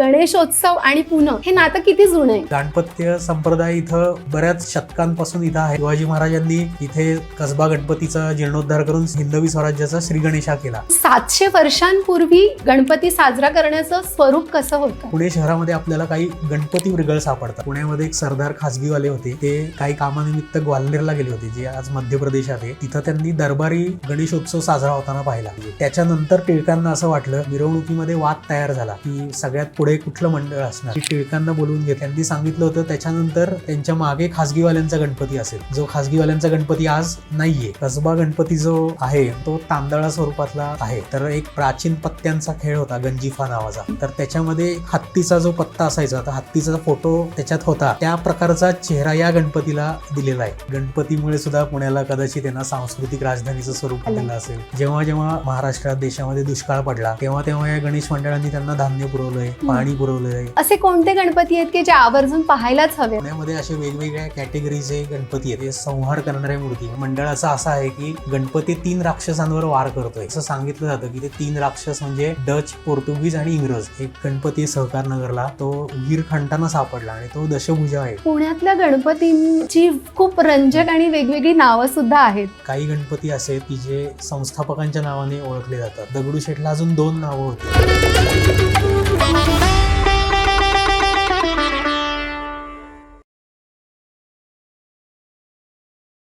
गणेशोत्सव आणि पुणे हे नातं किती जुनं आहे? संप्रदाय इथं बऱ्याच शतकांपासून इथं आहे. शिवाजी महाराजांनी इथे कसबा गणपतीचा जीर्णोद्धार करून हिंदवी स्वराज्याचा श्री गणेशा केला. सातशे वर्षांपूर्वी गणपती साजरा करण्याचं स्वरूप कसं होतं? पुणे शहरामध्ये आपल्याला काही गणपती वृगळ सापडतात. पुण्यामध्ये एक सरदार खासगीवाले होते. ते काही कामानिमित्त ग्वाल्हेरला गेले होते जे आज मध्य प्रदेशात आहे. तिथं त्यांनी दरबारी गणेशोत्सव साजरा होताना पाहिला त्याच्यानंतर टिळकांना असं वाटलं मिरवणुकीमध्ये वाद तयार झाला की सगळ्यात पुढे कुठलं मंडळ असणार? टिळकांना बोलवून घेत. त्यांनी सांगितलं होतं त्याच्यानंतर त्यांच्या मागे खासगीवाल्यांचा गणपती असेल. जो खासगीवाल्यांचा गणपती आज नाहीये. कसबा गणपती जो आहे तो तांदळा स्वरूपातला आहे. तर एक प्राचीन पत्त्यांचा खेळ होता गंजिफा नावाचा. तर त्याच्यामध्ये हत्तीचा जो पत्ता असायचा तर हत्तीचा फोटो त्याच्यात होता. त्या प्रकारचा चेहरा या गणपतीला दिलेला आहे. गणपतीमुळे सुद्धा पुण्याला कदाचित त्यांना सांस्कृतिक राजधानीचं स्वरूप दिलं असेल. जेव्हा जेव्हा महाराष्ट्रात देशामध्ये दुष्काळ पडला तेव्हा तेव्हा या गणेश मंडळांनी त्यांना धान्य पुरवलंय. पाणी पुरवलंय. असे कोणते गणपती आहेत की जे आवर्जून पाहायलाच हवे? पुण्यामध्ये असे वेगवेगळ्या कॅटेगरीचे गणपती आहेत. संहार करणाऱ्या मूर्ती. आहेत. मंडळाचं असं आहे की गणपती तीन राक्षसांवर वार करतोय. असं सांगितलं जातं की ते तीन राक्षस म्हणजे डच पोर्तुगीज आणि इंग्रज. एक गणपती सहकार नगरला तो वीर खंटाना सापडला आणि तो दशभुजा आहे. पुण्यातल्या गणपतींची खूप रंजक आणि वेगवेगळी नावं सुद्धा आहेत. काही गणपती असे की जे संस्थापकांच्या नावाने ओळखले जातात. दगडूशेठला अजून दोन नावं होती.